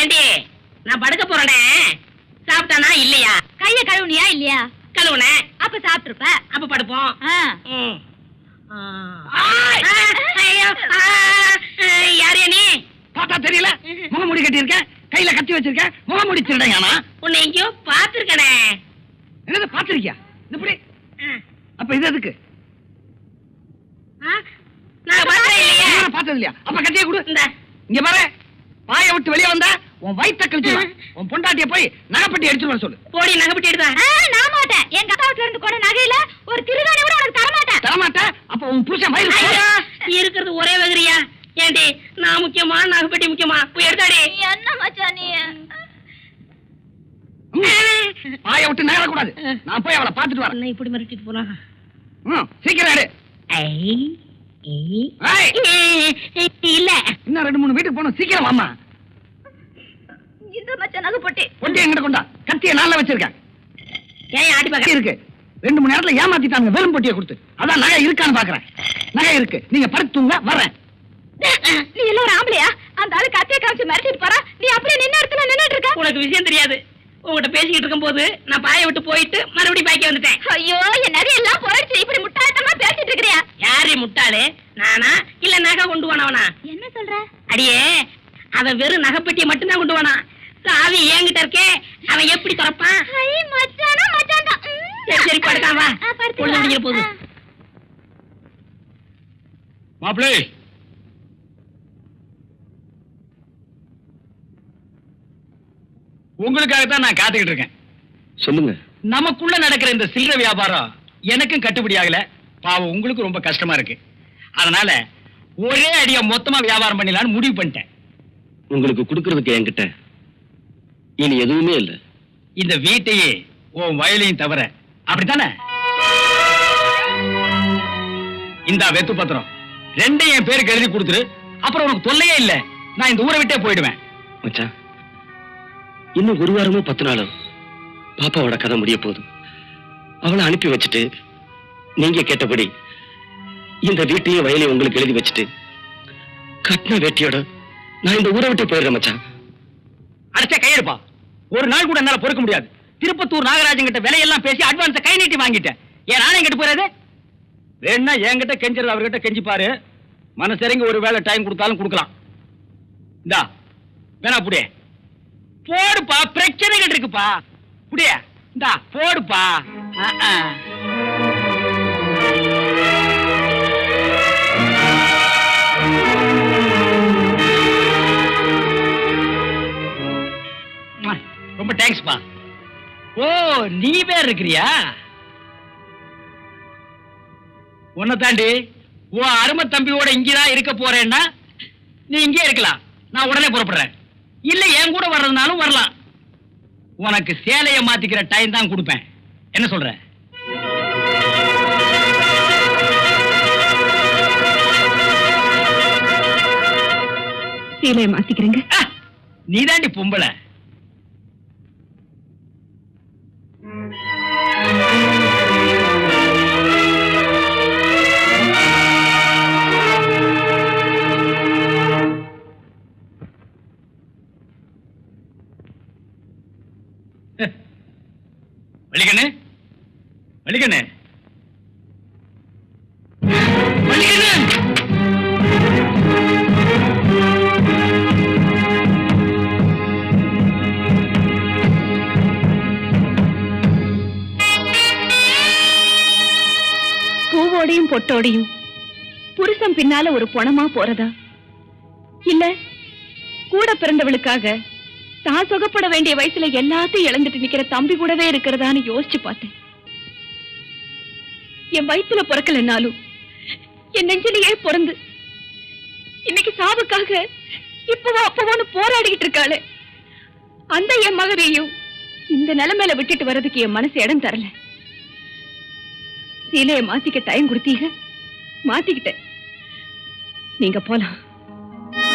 ஏண்டி? நான் படுக்க போறேனே. சாப்பிட்டானா இல்லையா? கைய கழுவுனியா இல்லையா? கழுவுனேன் அப்ப சாப்பிட்டுருப்ப. அப்ப படுப்போம். யாரையா நீ? பார்த்தா தெரியல. முகமுடி கட்டியிருக்க. கையில கத்தி வச்சிருக்க. முகமுடி திருடங்கானா? உன்னை எங்கேயோ பாத்துருக்கனே என்னது பாத்திருக்கியா இது இப்படி அப்ப இது எதுக்கு? நான் பார்த்தது இல்லையா? அப்ப கத்திய கொடு. இந்த. இங்க பாரு. வாயை விட்டு வெளிய வந்தா உன் வயித்த கழிச்சுடுவேன் உன் பொண்டாட்டிய போய் நகைப்பட்டி எடுத்துட்டு வர சொல்லு. போடி நகைப்பட்டி எடுத்தா நான் மாட்டேன். எங்க அக்கா வீட்டுல இருந்து கூட நகையில ஒரு திருதாணி கூட உனக்கு தர மாட்டேன் தரமாட்ட அப்ப உன் புருஷன் வயிறு இருக்கிறது ஒரே வகிரியா ஏண்டி நான் முக்கியமா நகைப்பட்டி முக்கியமா? போய் எடுத்தாடி. என்ன மச்சான் நீ? வாயை விட்டு நகர கூடாது நான் போய் அவளை பாத்துட்டு வரேன். இப்படி மிரட்டிட்டு போனா? சீக்கிரம் எடு. ஐ, இல்ல. இன்னும் ரெண்டு மூணு வீட்டுக்கு போகணும். சீக்கிரம் வாமா இந்த மச்சான் நகை போட்டு. எங்கிட்ட கொண்டா. கத்திய நல்லா வச்சிருக்கேன். ஏன் ஆட்டி நகை பாக்க. இருக்கு. ரெண்டு மணி நேரத்துல ஏமாத்திட்டாங்க வெறும் பொட்டியை கொடுத்து. அதான் நகை இருக்கான்னு பாக்குறேன். நகை இருக்கு. நீங்க படுத்துங்க வர்றேன். நீ எல்லாம் ஒரு ஆம்பளையா? அந்த ஆளு கத்திய காமிச்சு மிரட்டிட்டு போறா. நீ அப்படியே நின்ன இடத்துல நின்னுட்டு இருக்க. உனக்கு விஷயம் தெரியாது. உங்ககிட்ட பேசிக்கிட்டு இருக்கும்போது நான் பாய விட்டு போயிட்டு மறுபடியும் பாய்க்க வந்துட்டேன். ஐயோ என் நிறைய எல்லாம் போயிடுச்சு. இப்படி இருக்கிறியா யாரு முட்டாளு நானா? இல்ல நகை கொண்டு போனவனா? என்ன சொல்ற? அடியே அவன் வெறும் நகைப்பெட்டியை மட்டும்தான் கொண்டு போனான். சாவி என்கிட்ட இருக்கே அவன் எப்படி திறப்பான்? சரி படுக்காம வா. ஆ. மாப்பிளே உங்களுக்காக தான் நான் காத்துக்கிட்டு இருக்கேன். சொல்லுங்க. நமக்குள்ள நடக்கிற இந்த சில்லறை வியாபாரம் எனக்கும் கட்டுப்படி ஆகல. பாவம் உங்களுக்கு ரொம்ப கஷ்டமா இருக்கு. அதனால ஒரே அடியா மொத்தமா வியாபாரம் பண்ணிடலாம்னு முடிவு பண்ணிட்டேன். உங்களுக்கு கொடுக்கறதுக்கு என்கிட்ட இனி எதுவுமே இல்ல. இந்த வீட்டையே உன் வயலையும் தவிர அப்படித்தானே? இந்தா வெத்து பத்திரம். ரெண்டையும் என் பேருக்கு எழுதி கொடுத்துரு. அப்புறம் உனக்கு தொல்லையே இல்ல. நான் இந்த ஊரை விட்டே போயிடுவேன். மச்சான் இன்னும் ஒரு வாரமோ பத்து நாளோ பாப்பாவோட கதை முடிய போகுது. அவளை அனுப்பி வச்சுட்டு நீங்க கேட்டபடி இந்த வீட்டையும் வயலையும் உங்களுக்கு எழுதி வச்சுட்டு கட்டின வேட்டியோட நான் இந்த ஊரை விட்டு போயிடுறேன் மச்சான். அடைச்சா கையெடுப்பா. ஒரு நாள் கூட என்னால பொறுக்க முடியாது. திருப்பத்தூர் நாகராஜன் கிட்ட விலையெல்லாம் பேசி அட்வான்ஸை கை நீட்டி வாங்கிட்டேன். ஏன் நானே கிட்ட போறது வேணா என்கிட்ட கெஞ்சுறது அவர்கிட்ட கெஞ்சிப்பாரு. மனசரிங்க ஒரு வேலை டைம் கொடுத்தாலும் கொடுக்கலாம். இந்தா வேணா புடியே. போடுப்பா பிரச்சனைகள் இருக்குப்பா. புடியே இந்தா போடுப்பா. ரொம்ப தேங்க்ஸ்ப்பா ஓ நீ பேர் இருக்கிறியா? உன்னை தாண்டி உன் அருமை தம்பியோட இங்கதான் இருக்க போறேன்னா நீ இங்கே இருக்கலாம். நான் உடனே புறப்படுறேன். இல்ல என் கூட வர்றதுனாலும் வரலாம். உனக்கு சேலைய மாத்திக்கிற டைம் தான் கொடுப்பேன். என்ன சொல்ற? சீலையை மாத்திக்கிறேங்க. நீ தாண்டி பொம்பளை. வலிக்கண்ணு வலிக்கண்ணு பூவோடையும் பொட்டோடையும். புருஷன் பின்னால ஒரு பொணமா போறதா? இல்ல கூட பிறந்தவளுக்காக தான் சுகப்பட வேண்டிய வயசுல எல்லாத்தையும் இழந்துட்டு நிக்கிற தம்பி கூடவே இருக்கிறதான்னு யோசிச்சு பார்த்தேன். என் வயித்துல பிறக்கலன்னாலும் என் நெஞ்சிலேயே பிறந்து இன்னைக்கு சாவுக்காக இப்பவோ அப்பவோன்னு போராடிக்கிட்டு இருக்காளே. அந்த என் மகனையும் இந்த நிலைமையில விட்டுட்டு வர்றதுக்கு என் மனசு இடம் தரல. சீலையை மாத்திக்க டைம் கொடுத்தீங்க? மாத்திக்கிட்டேன். நீங்க போலாம்.